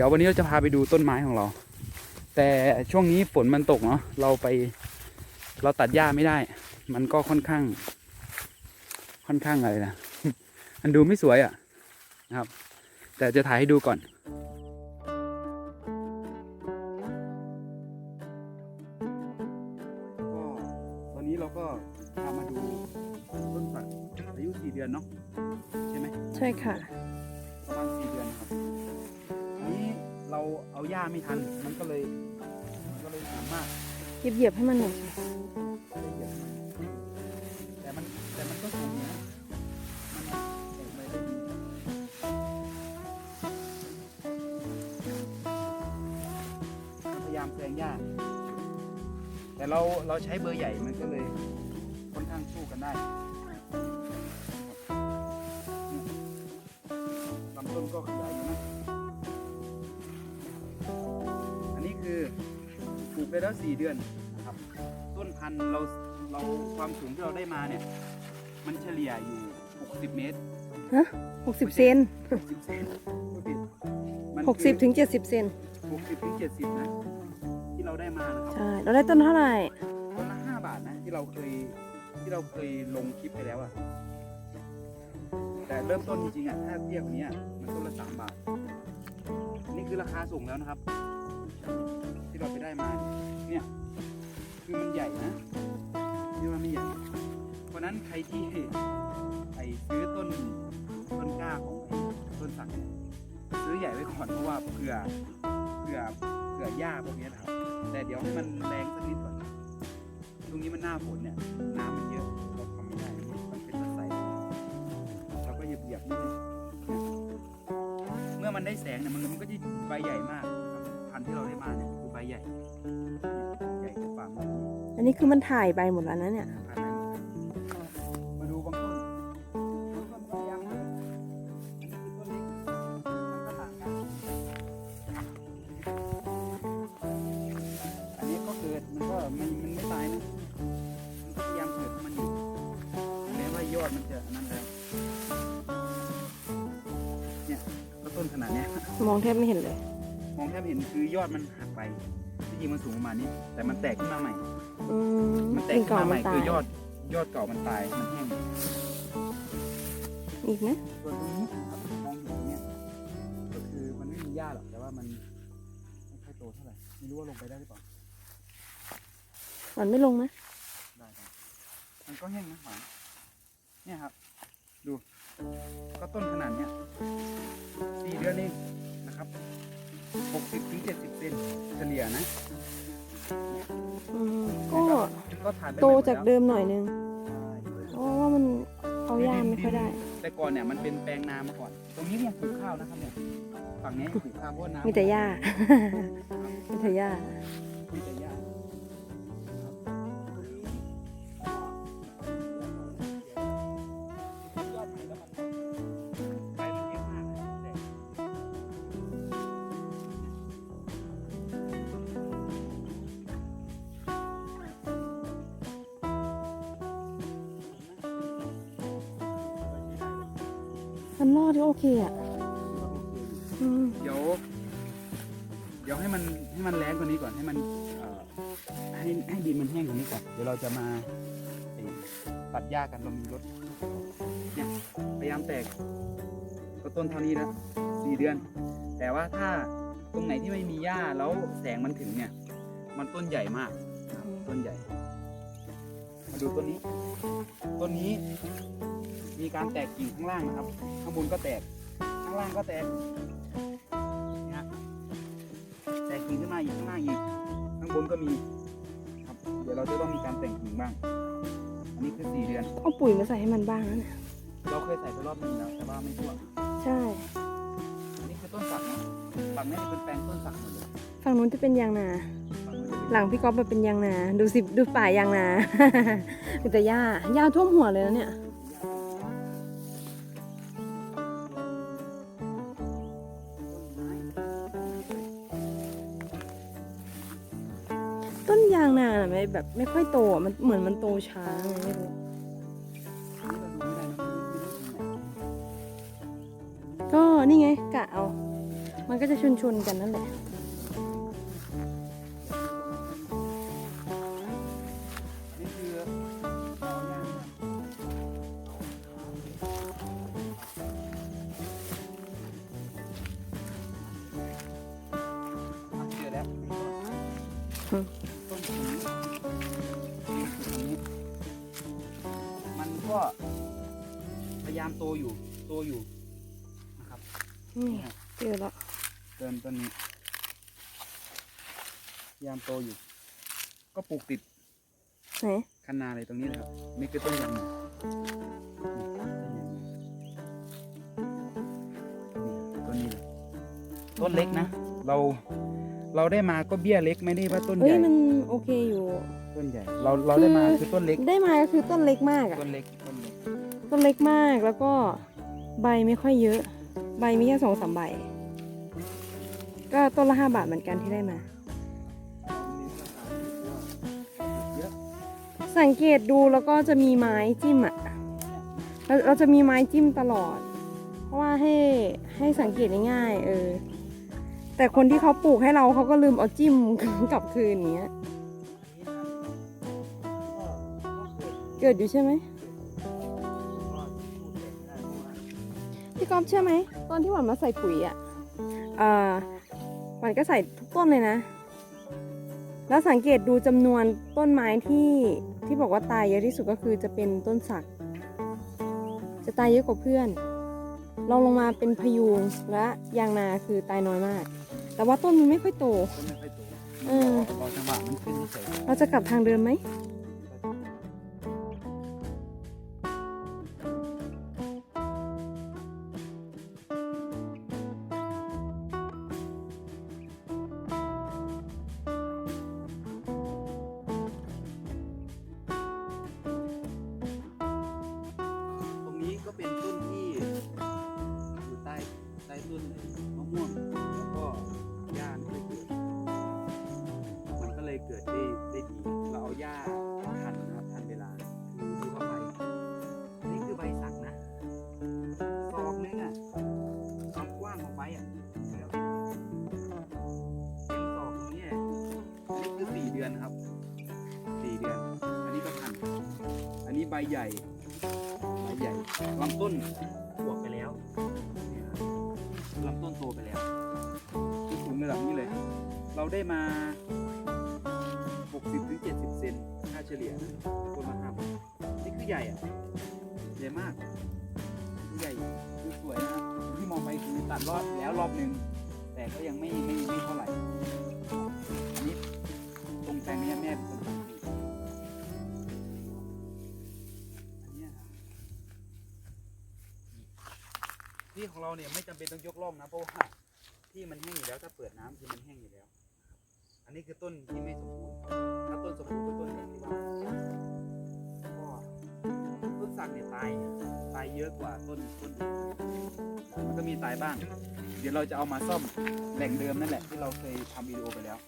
ดี๋ยววันนี้เราจะพาไปดูต้นไม้ของเรา แต่ช่วงนี้ฝนมันตกเนาะเราไปเราตัดหญ้าไม่ได้ มันก็ค่อนข้าง ค่อนข้างอะไรนะมันดูไม่สวยอะ่ะนะครับ แต่จะถ่ายให้ดูก่อนก็ตอนนี้เราก็พามาดูต้นสักอายุสี่เดือนเนาะใช่ไหมใช่ค่ะ เราเอาหญ้าไม่ทัน มันก็เลยมันก็เลยสูงมากเหยียบเหยียบๆให้มันหน่อยเลยเยอะมากแต่มันแต่มันก็สูงอยู่นะมันแตกใบได้ดีพยายามแซงหญ้าแต่เราเราใช้เบอร์ใหญ่มันก็เลยค่อนข้างสู้กันได้ลำต้นก็ขยายอยู่นะ ไปแล้วสี่เดือนนะครับ ต้นพันธุ์เราเราความสูงที่เราได้มาเนี่ย มันเฉลี่ยอยู่ 60 เมตรฮะหกสิบเซน60เซนพูดผิดมันหกสิบถึงเจ็ดสิบเซน60ถึง70 นะ ที่เราได้มานะครับ ใช่เราได้ต้นเท่าไหร่ต้นละ5บาทนะที่เราเคยที่เราเคยลงคลิปไปแล้วอะแต่เริ่มต้นจริงๆอะถ้าเทียบกับเนี้ยมันต้นละ3บาท นี่คือราคาสูงแล้วนะครับ ที่เราไปได้มา เนี่ย คือมันใหญ่นะนี่ว่าไม่ใหญ่ เพราะนั้นใครที่ไอซื้อต้นต้นกล้าของไอ้ต้นสักเนี่ยซื้อใหญ่ไว้ก่อนเพราะว่าเผื่อเผื่อเผื่อหญ้าพวกนี้นะครับ แต่เดี๋ยวให้มันแรงสักนิดก่อนตรงนี้มันหน้าฝนเนี่ยน้ำมันเยอะเราทำไม่ได้มันเป็นตะไคร้เราก็เหยียบเหยียบนิดนึงเมื่อมันได้แสงเนี่ยมันมันก็จะใบใหญ่มากครับพันธุ์ที่เราได้มาเนี่ย ใบใหญ่ใหญ่กว่าฝ่ามืออันนี้คือมันถ่ายใบหมดแล้วนะเนี่ยพันธุ์นั้นมาดูบางต้นบางต้นก็ยังนะอันนี้คือต้นเล็กมันก็ต่างกันอันนี้ก็เกิดมันก็มันมันไม่ตายนะมันก็พยายามเกิดของมันอยู่แม้ว่ายอดมันจะอันนั้นแล้วเนี่ยก็ต้นขนาดเนี้ย มองแทบไม่เห็นเลย มองแทบเห็นคือยอดมันหัก ไปที่จริงมันสูงประมาณนี้ แต่มันแตกขึ้นมาใหม่ อืมมันแตกกิ่งขึ้นเก่ามาใหมัม่นตาคืยอยอดยอดเก่ามันตายมันแห้งอีกไหมส่วนตรงนี้ครับมองเห็นเนี่ยก็คือมันไม่มีหญ้าหรอกแต่ว่ามันไม่ค่อยโตเท่าไหร่ไม่รู้ว่าลงไปได้หรือเปล่าหวานไม่ลงนะได้ได้มันก็แห้งนะหวานเนี่ยครับ ดู ก็ต้นขนาดเนี้ยสี่เดือนเองนะครับ หกสิบถึงเจ็ดสิบเซนเฉลี่ยนะอืมก็ก็ทานได้โตไม่หมดจากแล้วเดิมหน่อยนึงใช่เพราะว่ามันเอายามไม่ค่อยได้ แต่ก่อนเนี่ยมันเป็นแปลงนามาก่อน ตรงนี้ยังปลูกข้าวนะครับเนี่ยฝั่งนี้ยังปลูกข้าวเพราะว่าน้ำมีแต่หญ้ามีแต่หญ้ามีแต่หญ้า มันรอดก็โอเคอะอืมเดี๋ยว เดี๋ยวให้มันให้มันแรงกว่านี้ก่อนให้มันเอ่อให้ให้ดินมันแห้งกว่านี้ก่อนเดี๋ยวเราจะมาเอ่อตัดหญ้ากันเรามีรถเนี่ยพยายามแตกก็ต้นเท่านี้แล้วสี่เดือน แต่ว่าถ้าตรงไหนที่ไม่มีหญ้าแล้วแสงมันถึงเนี่ย มันต้นใหญ่มากนะครับต้นใหญ่ มาดูต้นนี้ ต้นนี้ มีการแตกกิ่งข้างล่างนะครับ ข้างบนก็แตก ข้างล่างก็แตกนี่ฮะแตกกิ่งขึ้นมาอีกข้างล่างอีก ข้างบนก็มีครับ เดี๋ยวเราจะต้องมีการแต่งกิ่งบ้าง อันนี้คือสี่เดือน เอาปุ๋ยมาใส่ให้มันบ้างนะเนี่ยเราเคยใส่ไปรอบนึงแล้วแต่ว่าไม่ทั่ว ใช่ อันนี้คือต้นสักนะฝั่งนี้จะเป็นแปลงต้นสักหมดเลย ฝั่งนู้นจะเป็นยางนา หลังพี่ก๊อฟมันเป็นยางนา ดูสิดูป่ายางนาแต่หญ้าหญ้าท่วมหัวเลยนะเนี่ยต้นยางนาน่ะไม่แบบไม่ค่อยโตมันเหมือนมันโตช้าไงไม่รู้อันนี้เราดูไม่รู้ก็นี่ไงกะเอา มันก็จะชนชนๆกันนั่นแหละ ก็พยายามโตอยู่ โตอยู่นะครับนี่เจอแล้วเดินต้นนี้พยายามโตอยู่ ก็ปลูกติดไหนคันนาเลยตรงนี้นะครับนี่คือต้นยางนานี่ต้นนี้เลยต้นเล็กนะ เราเราได้มาก็เบี้ยเล็กไม่ได้ว่าต้นเอ้ใหยญ่มันโอเคอยู่ ต้นใหญ่ เราเราได้มาคือต้นเล็ก ได้มาก็คือต้นเล็กมากอะต้นเล็กต้นเล็กต้นเล็กมากแล้วก็ใบไม่ค่อยเยอะ ใบมีแค่สองสามใบ ก็ต้นละห้าบาทเหมือนกันที่ได้มาเยอะสังเกตดูแล้วก็จะมีไม้จิ้มอะเราเราจะมีไม้จิ้มตลอด เพราะว่าให้ให้สังเกตง่ายๆเออแต่คนที่เขาปลูกให้เราเขาก็ลืมเอาจิ้มกลับคืนอย่างเงี้ย เกิดอยู่ใช่ไหมพี่ก๊อฟเชื่อไหมตอนที่หวานมาใส่ปุ๋ยอะอ่าหวานก็ใส่ทุกต้นเลยนะ แล้วสังเกตดูจำนวนต้นไม้ที่ที่บอกว่าตายเยอะที่สุดก็คือจะเป็นต้นสัก จะตายเยอะกว่าเพื่อนรองลงมาเป็นพยุงและยางนาคือตายน้อยมาก แต่ว่าต้นมันไม่ค่อยโตต้นไม่ค่อยโตเออรอจังหวะมันขึ้นเฉยเราจะกลับทางเดิมไหม ใบใหญ่ใบใหญ่ลำต้นบวกไปแล้วเนี่ยครับลำต้นโตไปแล้วคือสูงระดับนี้เลย เราได้มา 60ถึง70 เซนค่าเฉลี่ยนะต้นละห้าบาทนี่คือใหญ่อะใหญ่มากคือใหญ่คือสวยนะครับที่มองไปคือตัดรอบแล้วรอบหนึ่งแต่ก็ยังไม่ไม่ไม่ ที่ของเราเนี่ยไม่จำเป็นต้องยกล่องนะเพราะว่าที่มันแห้งอยู่แล้วถ้าเปิดน้ำคือมันแห้งอยู่แล้ว อันนี้คือต้นที่ไม่สมบูรณ์ถ้าต้นสมบูรณ์ก็ต้นอย่างที่ว่าก็ต้นสักเนี่ยตายตายเยอะกว่าต้นต้นอื่นมันก็มีตายบ้าง เดี๋ยวเราจะเอามาซ่อมแหล่งเดิมนั่นแหละที่เราเคยทำวิดีโอไปแล้ว